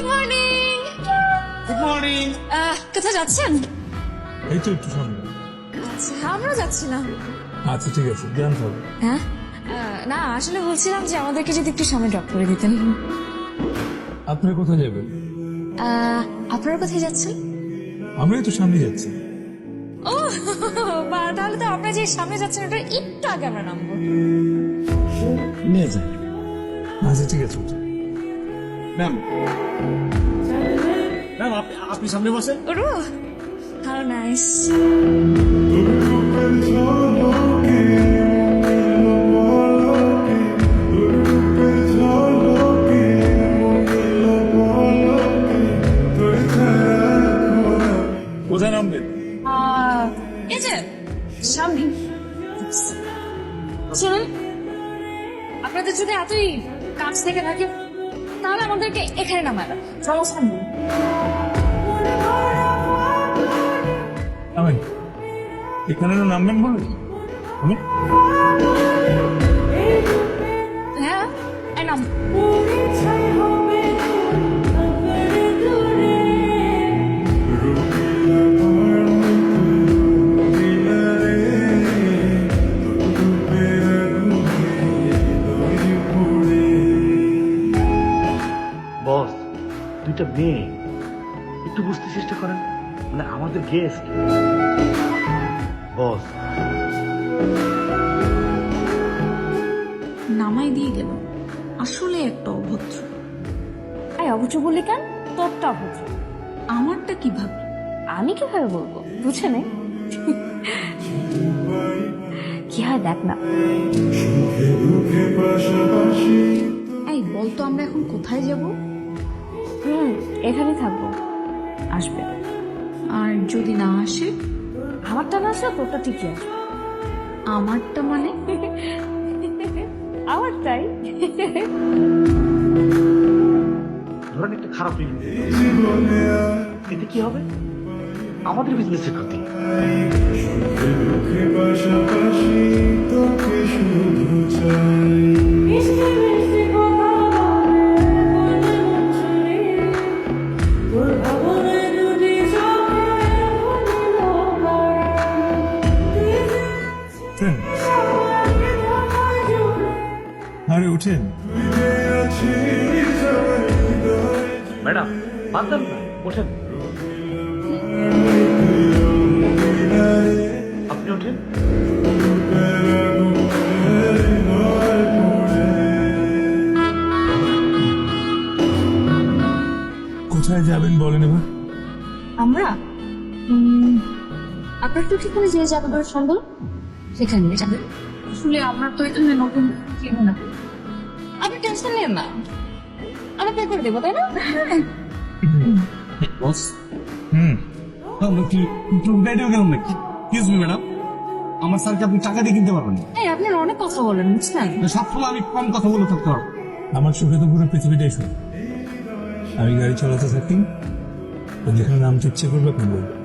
Good morning good morning কোথায় যাচ্ছেন? এই তো একটু সামনে। আচ্ছা আমরা যাচ্ছিলাম আচ্ছা ঠিক আছে জ্ঞান হবে হ্যাঁ? না আসলে বলছিলাম যে আমাদেরকে যদি একটু সামনে ড্রপ করে দিতেন। কোথায় যাবেন? আপনারা কোথায় যাচ্ছেন? আমরাই তো সামনে যাচ্ছি। ও বা তাহলে তো আপনারা যে সামনে যাচ্ছেন ওটা একটু আগে আমরা নামবো। নিয়ে যাই। আচ্ছা ঠিক আছে ম্যাম ম্যাম আপনি সামনে বসেন ওরু হাউ নাইস কোথায় নামবেন এই যে সামনে শুনুন আপনাদের যদি এতই কাছ থেকে থাকে তাহলে আমাদেরকে এখানে নামায় সমস্যা নেই এখানে নামবেন বলে দুইটা মেয়ে। একটু বুঝতে চেষ্টা করেন মানে আমাদের গেস্ট বস। নামাই দিয়ে গেল। আসলে একটা অভদ্র। এই অভদ্র বলি কেন? তোরটা অভদ্র। আমারটা কি ভাবি আমি কীভাবে বলব? বুঝে নে। কি হয় দেখ না। এই বলতো আমরা এখন কোথায় যাব? হুম এখানেই থাকব। আসবে। আর যদি না আসে? আমারটা না আসলে তোরটা ঠিকই আসবে। আমারটা মানে? আমারটাই। ধরেন একটা খারাপ রিভিউ এতে কি হবে? আমাদের বিজনেসের ক্ষতি। উঠেন উঠেন ম্যাডাম না ওঠেন আপনি ওঠেন। কোথায় যাবেন বলেন এবার? আমরা? আপনার তো ঠিকানা যে যাবে সন্দেহ? সেখানে যাবেন আসলে আমরা তো এখানে নতুন কেন না আপনি টেনশন নেন না। আমরা পে করে দেবো তাই না? বস হুম। আমরা কি টুর গাইডেও গেলাম নাকি? এক্সকিউজ মি ম্যাডাম আমার স্যারকে আপনি টাকা দিয়ে কিনতে পারবেন না। এই আপনি অনেক কথা বলেন বুঝলেন? সবসময় আমি কম কথা বলে থাকতে পারব। আমার চোখে তো পুরো পৃথিবীটাই শুনে। আমি গাড়ি চালাতে থাকি যেখানে নামতে ইচ্ছে করবে আপনি বলবেন